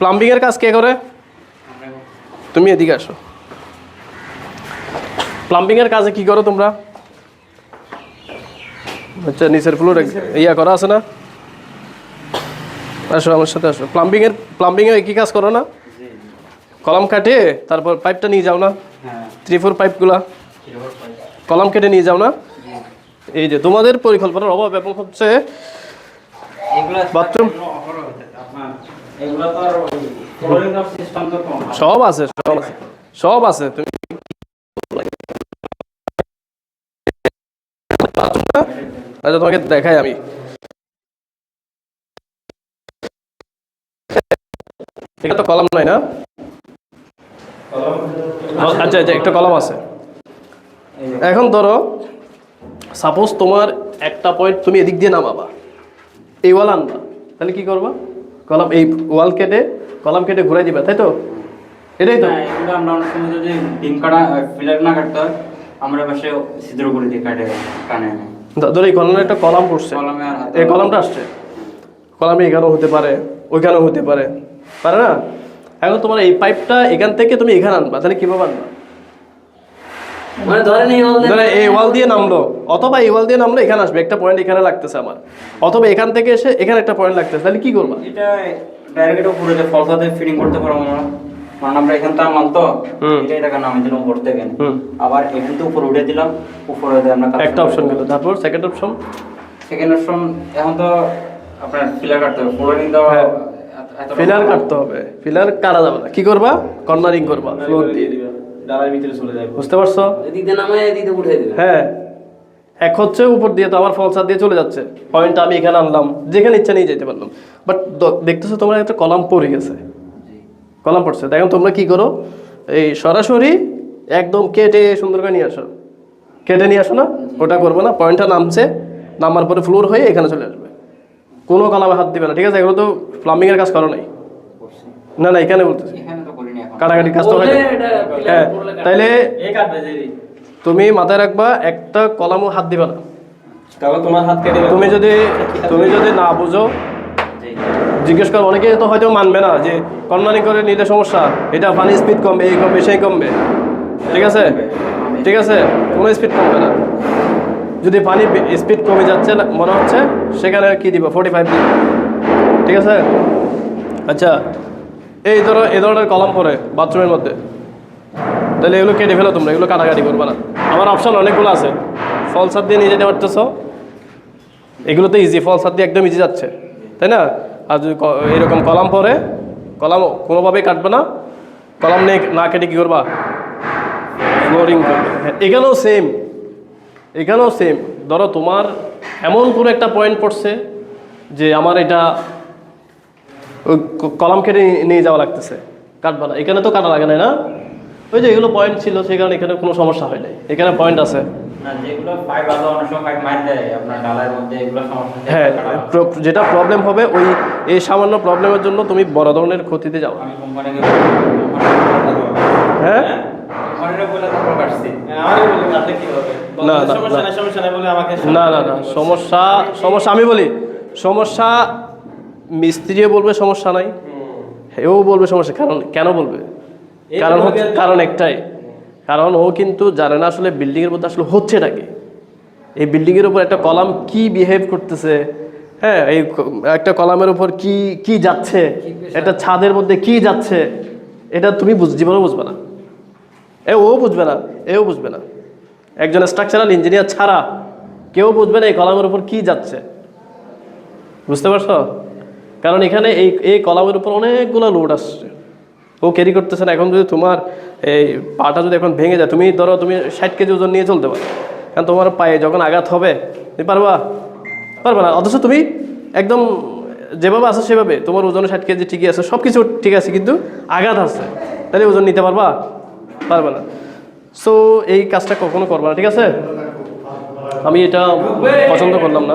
প্লাম্বিংয়ের কাজ কে করে? তুমি এদিকে আসো। প্লাম্বিংয়ের কাজে কি করো তোমরা? আচ্ছা নিচের ফ্লোর ইয়া করা আছে না? আসো আমার সাথে আসো। প্লাম্বিংয়ের প্লাম্বিংয়ে কি কাজ করো না? কলম কাটে তারপর পাইপটা নিয়ে যাও না? হ্যাঁ থ্রি ফোর পাইপগুলা কলম কেটে নিয়ে যাও না? এই যে তোমাদের পরিকল্পনার অভাব এবং হচ্ছে এগুলো বাথরুম? সব আছে সব আছে সব আছে। তুমি আচ্ছা তোমাকে দেখাই আমি। এটা তো কলম নাই না? আচ্ছা আচ্ছা একটা কলম আছে। এখন ধরো সাপোজ তোমার একটা পয়েন্ট তুমি এদিক দিয়ে নামাবা এই ওয়াল আনবা, তাহলে কি করবা? কলম এই ওয়াল কেটে কলম কেটে ঘুরাই দিবা তাই তো? এটাই তো। না, আমরা অনেক সময় যদি ডিম কাটা ফিলার না কাটতে হয় আমরা পাশে ছিদ্র করে দিই কাটে কানে ধরো এই কলমের একটা কলাম পড়ছে। কলমে এই কলমটা আসছে। কলমে এখানেও হতে পারে ওইখানেও হতে পারে। পারে না? এখন তোমার এই পাইপটা এখান থেকে তুমি এখানে আনবা তাহলে কীভাবে আনবা? মানে ধরেন এই হল ধরো এই ওয়াল দিয়ে নামলো অথবা এই ওয়াল দিয়ে নামলো এখানে আসবে একটা পয়েন্ট এখানে লাগতেছে আমার। অথবা এখান থেকে এসে এখানে একটা পয়েন্ট লাগতেছে তাহলে কি করবা? এটা ডাইরেক্ট উপরে যে ফলসাতে ফিটিং করতে পারব আমরা কারণ আমরা এখান থেকে আনলাম তো এটা এটাকে নামিয়ে দিলাম উপর থেকে। আবার এখান থেকে উপরে উঠে দিলাম উপরে আমরা একটা অপশন গেল। তারপর সেকেন্ড অপশন সেকেন্ড অপশন এখন তো আপনার ফিলার কাটতে হবে ফ্লোরিং দেওয়া হ্যাঁ। ফিলার কাটতে হবে। ফিলার কাটা যাবে না। কি করবা? কর্নারিং করবা ফ্লোর দিয়ে। ডালার ভিতরে চলে যাবে বুঝতে পারছ? এদিক নামায় এদিক উঠে দিবে। হ্যাঁ। এক হচ্ছে উপর দিয়ে তো আমার ফলসার দিয়ে চলে যাচ্ছে। পয়েন্টটা আমি এখানে আনলাম। যেখানে ইচ্ছা নিয়ে যেতে পারলাম। বাট দেখতেছো তোমরা একটা কলাম পড়ে গেছে। কলাম পড়ছে। দেখো তোমরা কি করো? এই সরাসরি একদম কেটে সুন্দর করে নিয়ে আসো। কেটে নিয়ে আসো না? ওটা করব না। পয়েন্টটা নামছে। নামার পরে ফ্লোর হয়ে এখানে চলে আসবে। কোনো কলামে হাত দিবে না। ঠিক আছে? এগুলো তো প্লাম্বিংয়ের কাজ করো নাই। না না এখানে বলতেছি এখানে তো করিনি এখন কাটাকাটি কাজ হয়। হ্যাঁ। তাইলে তুমি মাথায় রাখবা একটা কলামও হাত দিবা না। তোমার হাত কেটে তুমি যদি তুমি যদি না বুঝো জিজ্ঞেস করো অনেকে তো হয়তো মানবে না যে কর্নারিং করে নিলে সমস্যা এটা পানি স্পিড কমবে এই কমবে সেই কমবে। ঠিক আছে? ঠিক আছে? কোনো স্পিড কমবে না। যদি পানি স্পিড কমে যাচ্ছে না- মনে হচ্ছে সেখানে কি দিব? ফোর্টি ফাইভ দিব। ঠিক আছে? আচ্ছা। এই ধরো এই ধরনের কলম পরে বাথরুমের মধ্যে। তাহলে এগুলো কেটে ফেলো তোমরা এগুলো কাটাকাটি করবে না। আমার অপশান অনেকগুলো আছে। ফলসার দিয়ে নিয়ে যেতে পারতেছো এগুলোতে ইজি ফলস হাত দিয়ে একদম ইজি যাচ্ছে। তাই না? আর যদি এরকম কলাম পরে কলাম কোনোভাবেই কাটবে না। কলাম নিয়ে না কেটে কী করবা? ফ্লোরিং হ্যাঁ, এখানেও সেম এখানেও সেম ধরো তোমার এমন কোনো একটা পয়েন্ট পড়ছে যে আমার এটা কলাম কেটে নিয়ে- যাওয়া লাগতেছে। কাটবা না। এখানে তো কাটা লাগে না না? ওই যে এগুলো পয়েন্ট ছিল সেই কারণে এখানে কোনো সমস্যা হয় নাই। এখানে পয়েন্ট আছে। হ্যাঁ যেটা প্রবলেম হবে ওই এই সামান্য প্রবলেমের জন্য তুমি বড় ধরনের ক্ষতিতে যাও। হ্যাঁ? কি হবে না, না না। না সমস্যা সমস্যা আমি বলি। সমস্যা মিস্ত্রিও বলবে সমস্যা নাই। এও বলবে সমস্যা কারণ কেন বলবে? কারণ হচ্ছে কারণ একটাই। কারণ ও কিন্তু জানে না আসলে বিল্ডিংয়ের মধ্যে আসলে হচ্ছেটা কি। এই বিল্ডিংয়ের উপর একটা কলাম কি বিহেভ করতেছে হ্যাঁ এই একটা কলামের উপর কি কি যাচ্ছে একটা ছাদের মধ্যে কি যাচ্ছে এটা তুমি বুঝ জীবনে বুঝবে না। এ ও বুঝবে না এও বুঝবে না। একজন স্ট্রাকচারাল ইঞ্জিনিয়ার ছাড়া কেউ বুঝবে না এই কলামের উপর কি যাচ্ছে। বুঝতে পারছ? কারণ এখানে এই এই কলামের উপর অনেকগুলো লোড আসছে। ও ক্যারি করতেছে না। এখন যদি তোমার এই পাটা যদি এখন ভেঙে যায়, তুমি ধরো তুমি ষাট কেজি ওজন নিয়ে চলতে পারো। কারণ তোমার পায়ে যখন আঘাত হবে, তুমি পারবা? পারবা না। অথচ তুমি একদম যেভাবে আছে সেভাবে। তোমার ওজন ষাট কেজি ঠিকই আছে সব কিছু ঠিক আছে, কিন্তু আঘাত আছে। তাহলে ওজন নিতে পারবা? পারবে না। সো এই কাজটা কখনো করবা না, ঠিক আছে? আমি এটা পছন্দ করলাম না।